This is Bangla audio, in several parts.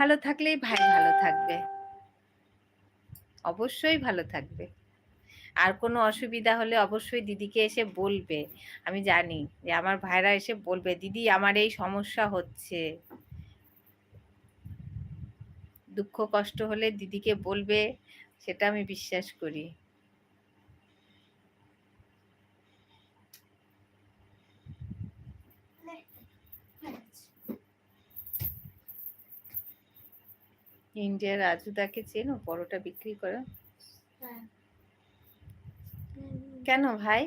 ভালো থাকলেই ভাই ভালো থাকবে। অবশ্যই ভালো থাকবে। আর কোনো অসুবিধা হলে অবশ্যই দিদিকে এসে বলবে। আমি জানি যে আমার ভাইরা এসে বলবে, দিদি, আমার এই সমস্যা হচ্ছে। দুঃখ কষ্ট হলে দিদিকে বলবে, সেটা আমি বিশ্বাস করি। ইন্ডিয়ার রাজুদাকে চেনো? পরোটা বিক্রি করে। হ্যাঁ। কেন ভাই?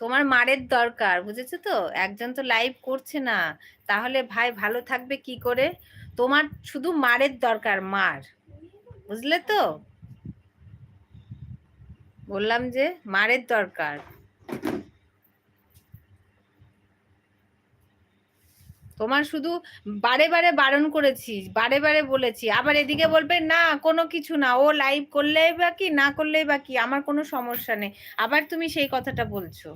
তোমার মারের দরকার বুঝেছ তো? একজন তো লাইভ করছে না। তাহলে ভাই ভালো থাকবে কি করে? তোমার শুধু মারের দরকার মার। বুঝলে তো? বললাম যে মারের দরকার। তোমার শুধু বারে বারে বারণ করেছি, বারে বারে বলেছি। আবার এদিকে বলবে, না, কোনো কিছু না, ও লাইভ করলেই বা কি, না করলেই বা কি, আমার কোনো সমস্যা নেই। আবার তুমি সেই কথাটা বলছো।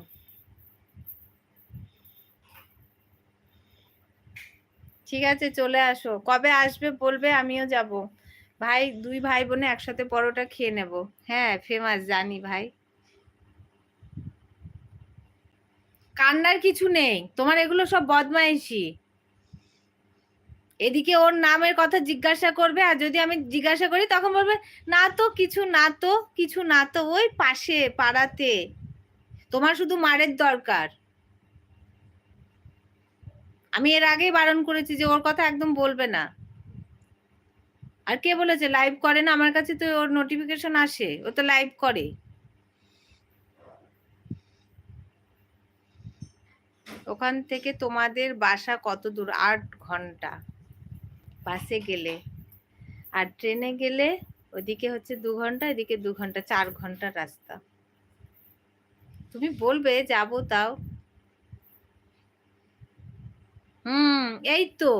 ঠিক আছে, চলে আসো। কবে আসবে বলবে, আমিও যাব। ভাই, দুই ভাই বোনে একসাথে পরোটা খেয়ে নেব। হ্যাঁ ফেমাস জানি ভাই। কান্নার কিছু নেই। তোমার এগুলো সব বদমাইশি। এদিকে ওর নামের কথা জিজ্ঞাসা করবে, আর যদি আমি জিজ্ঞাসা করি তখন বলবে, না তো, কিছু না তো, কিছু না তো ওই পাশে, পাড়াতে। তোমার শুধু মারের দরকার। আমি এর আগেই বারণ করেছি যে ওর কথা একদম বলবে না। আর কে বলেছে লাইভ করে না? আমার কাছে তো ওর নোটিফিকেশন আসে, ও তো লাইভ করে। ওখান থেকে তোমাদের বাসা কত দূর? আট ঘণ্টা। বাসে গেলে। আর ট্রেনে গেলে ওদিকে হচ্ছে দু ঘণ্টা, এদিকে দু ঘণ্টা, চার ঘণ্টা রাস্তা। তুমি বলবে, যাব তাও। হুম, এই তো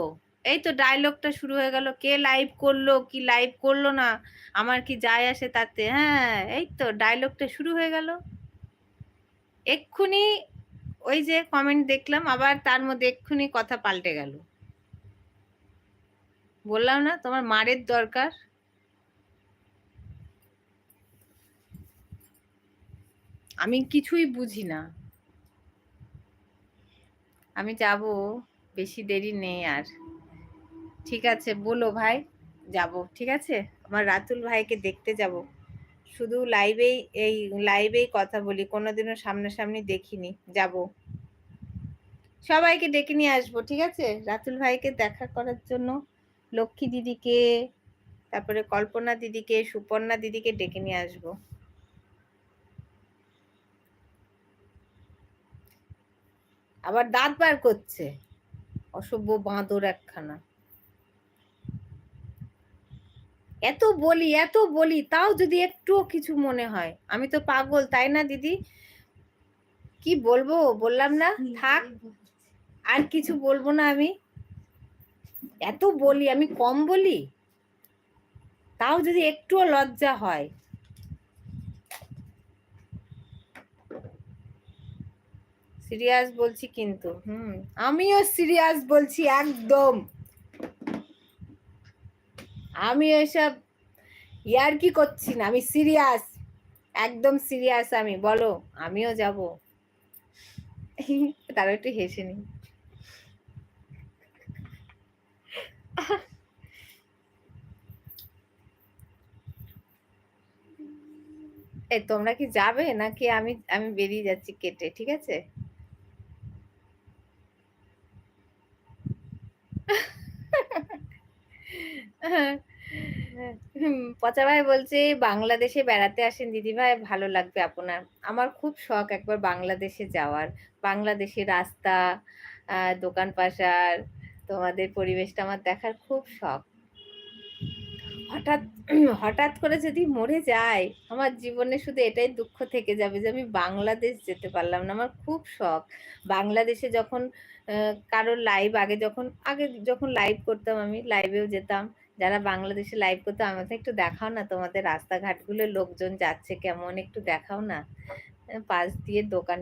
এই তো ডায়লগটা শুরু হয়ে গেল। কে লাইভ করল, কি লাইভ করল না? আমার কি যায় আসে তাতে? হ্যাঁ এই তো ডায়লগটা শুরু হয়ে গেল। এক্ষুনি ওই যে কমেন্ট দেখলাম, আবার তার মধ্যে এক্ষুনি কথা পাল্টে গেল। বললাম না, তোমার মারের দরকার। আমি কিছুই বুঝি না। আমি যাব, বেশি দেরি নেই আর। ঠিক আছে, বলো ভাই, যাব, ঠিক আছে? আমার রাতুল ভাইকে দেখতে যাব। শুধু লাইভেই এই, লাইভেই কথা বলি, কোনোদিনও সামনাসামনি দেখিনি, যাব। সবাইকে ডেকে নিয়ে আসব, ঠিক আছে? রাতুল ভাইকে দেখা করার জন্য। লক্ষ্মী দিদিকে তারপরে কল্পনা দিদিকে সুপর্ণা দিদিকে ডেকে নিয়ে আসব। আবার দাঁত বার করছে। অসভ্য বাঁদর একখানা। এত বলি এত বলি তাও যদি একটুও কিছু মনে হয়। আমি তো পাগল তাই না দিদি? কি বলব? বললাম না? থাক। আর কিছু বলব না আমি? এত বলি, আমি কম বলি? তাও যদি একটুও লজ্জা হয়। সিরিয়াস বলছি কিন্তু, হুম, আমিও সিরিয়াস বলছি একদম। আমি এসব ইয়ার কি করছি না? আমি সিরিয়াস, একদম সিরিয়াস আমি, বলো, আমিও যাব। তারা একটু হেসে নি এ, তোমরা কি যাবে? নাকি আমি আমি বেরিয়ে যাচ্ছি কেটে, ঠিক আছে? পচা ভাই বলছে, বাংলাদেশে বেড়াতে আসেন দিদি ভাই ভালো লাগবে আপনার। আমার খুব শখ একবার বাংলাদেশে যাওয়ার। বাংলাদেশের রাস্তা দোকান পাশার তোমাদের পরিবেশটা আমার দেখার খুব শখ। হঠাৎ হঠাৎ করে যদি মরে যায়, আমার জীবনে শুধু এটাই দুঃখ থেকে যাবে যে আমি বাংলাদেশ যেতে পারলাম না। আমার খুব শখ। বাংলাদেশে যখন কারোর লাইভ আগে যখন আগে যখন লাইভ করতাম আমি লাইভেও যেতাম। যারা বাংলাদেশে লাইভ করতো, আমাকে একটু দেখাও না তোমাদের রাস্তাঘাটগুলো, লোকজন যাচ্ছে কেমন একটু দেখাও না। পাশ দিয়ে দোকান